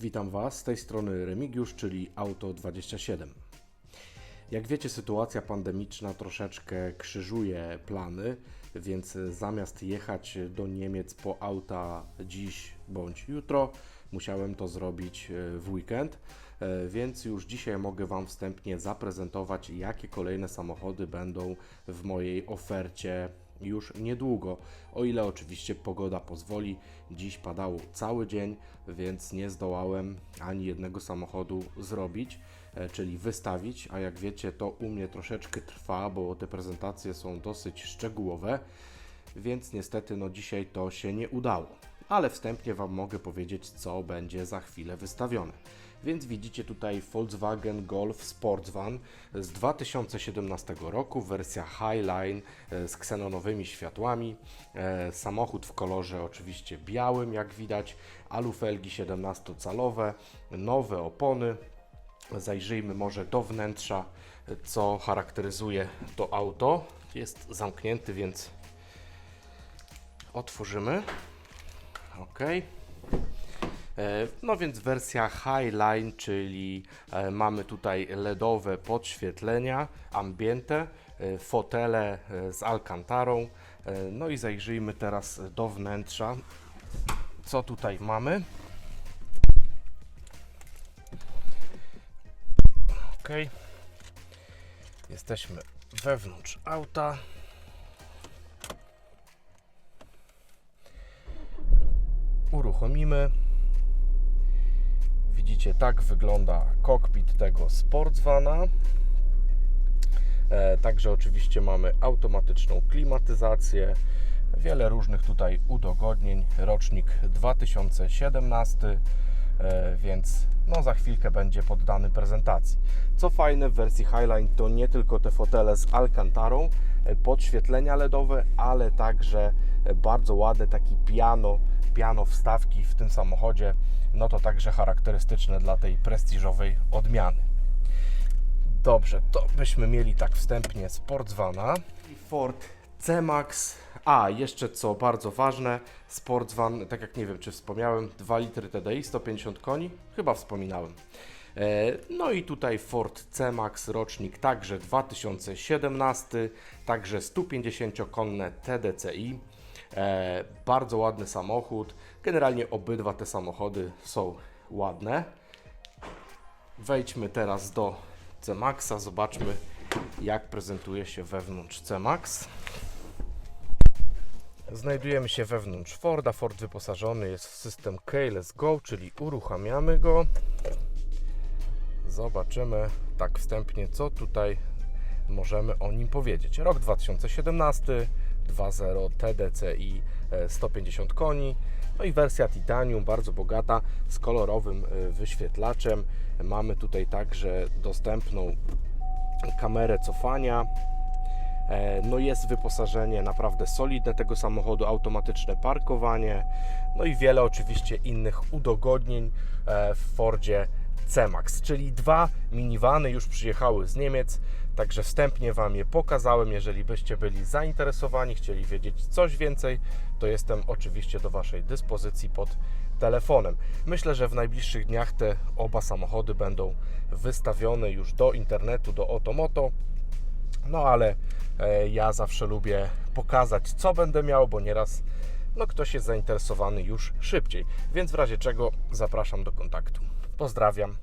Witam Was, z tej strony Remigiusz, czyli Auto27. Jak wiecie, sytuacja pandemiczna troszeczkę krzyżuje plany, więc zamiast jechać do Niemiec po auta dziś bądź jutro, musiałem to zrobić e, w weekend. E, Więc już dzisiaj mogę Wam wstępnie zaprezentować, jakie kolejne samochody będą w mojej ofercie już niedługo, o ile oczywiście pogoda pozwoli. Dziś padało cały dzień, więc nie zdołałem ani jednego samochodu zrobić, e, czyli wystawić, a jak wiecie, to u mnie troszeczkę trwa, bo te prezentacje są dosyć szczegółowe, więc niestety no dzisiaj to się nie udało. Ale wstępnie Wam mogę powiedzieć, co będzie za chwilę wystawione. Więc widzicie tutaj Volkswagen Golf Sportsvan z 2017 roku, wersja Highline e, z ksenonowymi światłami. E, Samochód w kolorze oczywiście białym, jak widać, alufelgi 17-calowe, nowe opony. Zajrzyjmy może do wnętrza, co charakteryzuje to auto. Jest zamknięty, więc otworzymy. OK. E, No więc wersja Highline, czyli e, mamy tutaj LEDowe podświetlenia, ambiente, e, fotele z alcantarą. E, No i zajrzyjmy teraz do wnętrza. Co tutaj mamy? Ok. Jesteśmy wewnątrz auta. Uruchomimy. Widzicie, tak wygląda kokpit tego Sportsvana. E, także oczywiście mamy automatyczną klimatyzację, wiele różnych tutaj udogodnień. Rocznik 2017, e, więc no za chwilkę będzie poddany prezentacji. Co fajne w wersji Highline to nie tylko te fotele z Alcantarą, e, podświetlenia LEDowe, ale także bardzo ładne taki piano, piano wstawki w tym samochodzie. No to także charakterystyczne dla tej prestiżowej odmiany. Dobrze, to byśmy mieli tak wstępnie Sportsvana. Ford C-Max. A, jeszcze co bardzo ważne, Sportsvan, tak jak nie wiem czy wspomniałem, 2 litry TDI, 150 koni, chyba wspominałem. E, No i tutaj Ford C-Max, rocznik także 2017, także 150-konne TDCi. E, Bardzo ładny samochód. Generalnie obydwa te samochody są ładne. Wejdźmy teraz do C-Maxa, zobaczmy jak prezentuje się wewnątrz C-Max. Znajdujemy się wewnątrz Forda. Ford wyposażony jest w system Keyless Go, czyli uruchamiamy go. Zobaczymy tak wstępnie, co tutaj możemy o nim powiedzieć. Rok 2017, 2.0 TDCi e, 150 koni, no i wersja Titanium, bardzo bogata, z kolorowym e, wyświetlaczem. Mamy tutaj także dostępną kamerę cofania. E, No jest wyposażenie naprawdę solidne tego samochodu, automatyczne parkowanie, no i wiele oczywiście innych udogodnień e, w Fordzie C-Max, czyli dwa minivany już przyjechały z Niemiec, także wstępnie Wam je pokazałem. Jeżeli byście byli zainteresowani, chcieli wiedzieć coś więcej, to jestem oczywiście do Waszej dyspozycji pod telefonem. Myślę, że w najbliższych dniach te oba samochody będą wystawione już do internetu, do Otomoto. No ale e, ja zawsze lubię pokazać, co będę miał, bo nieraz no, ktoś jest zainteresowany już szybciej. Więc w razie czego zapraszam do kontaktu. Pozdrawiam.